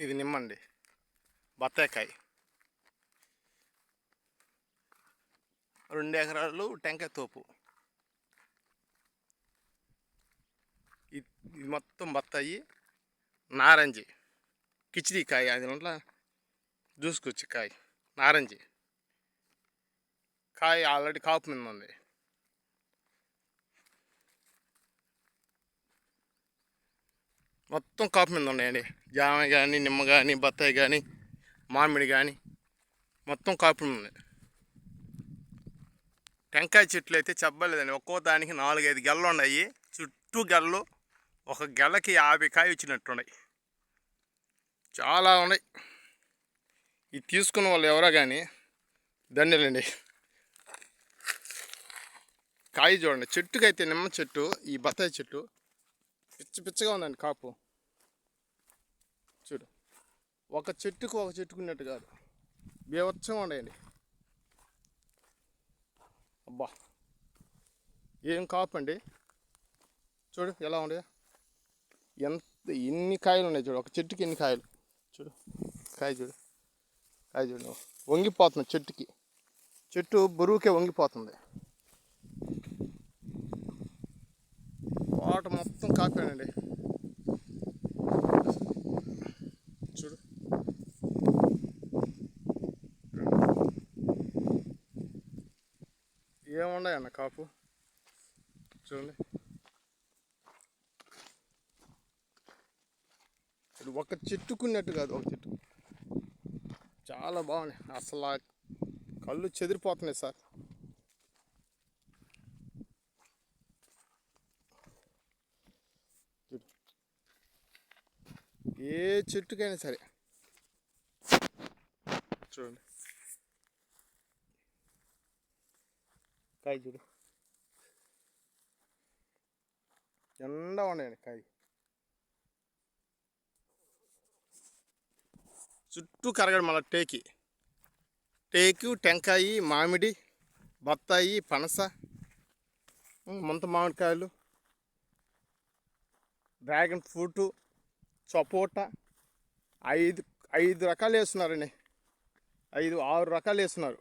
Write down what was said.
ఇది నిమ్మండి. బత్తాయికాయ. రెండు ఎకరాలు టెంకాయ తోపు. ఇది మొత్తం బత్తాయి. నారంజి. కిచిడి కాయ అది ఉంట్లా జ్యూస్కొచ్చి కాయ. నారంజి. కాయ ఆల్రెడీ కాపు మీద ఉంది. మొత్తం కాపు మీద ఉన్నాయండి. జామ కానీ నిమ్మ కానీ బత్తాయి కానీ మామిడి కానీ మొత్తం కాపు మీద ఉంది టెంకాయ చెట్లు అయితే చెప్పలేదండి. ఒక్కో దానికి నాలుగైదు గెలలు ఉన్నాయి. చుట్టూ గెలలు. ఒక గెలకి యాభై కాయ వచ్చినట్టున్నాయి. చాలా ఉన్నాయి. ఇది తీసుకున్న వాళ్ళు ఎవరో కానీ దండలండి కాయ చూడండి. చెట్టుకైతే నిమ్మ చెట్టు ఈ బత్తాయి చెట్టు పిచ్చి పిచ్చిగా ఉందండి కాపు. చూడు. ఒక చెట్టుకు ఒక చెట్టుకున్నట్టు కాదు. బీవచ్చంగా ఉండేయండి అబ్బా. ఏం కాపు అండి చూడు ఎలా ఉండే? ఎంత ఎన్ని కాయలు ఉన్నాయి చూడు. ఒక చెట్టుకి ఎన్ని కాయలు. చూడు. కాయ చూడు. కాయ చూడు. వంగిపోతుంది చెట్టుకి. చెట్టు బరువుకే వంగిపోతుంది. తోట మొత్తం కాపాడండి చూడు. ఏమున్నాయన్న కాపు? చూడండి. ఇది ఒక చెట్టుకున్నట్టు కాదు ఒక చెట్టు. చాలా బాగున్నాయి. అసలు కళ్ళు చెదిరిపోతున్నాయి సార్ చూడు ఏ చెట్టుకైనా సరే. చూడండి. కాయ చూడు. ఎండ ఉన్నాయండి కాయ. చుట్టూ కరగడం మళ్ళీ టేకి. టేకు టెంకాయి మామిడి బత్తాయి పనస ముంత మామిడికాయలు డ్రాగన్ ఫ్రూటు సపోటా ఐదు ఐదు రకాలు వేస్తున్నారండి ఐదు ఆరు రకాలు వేస్తున్నారు.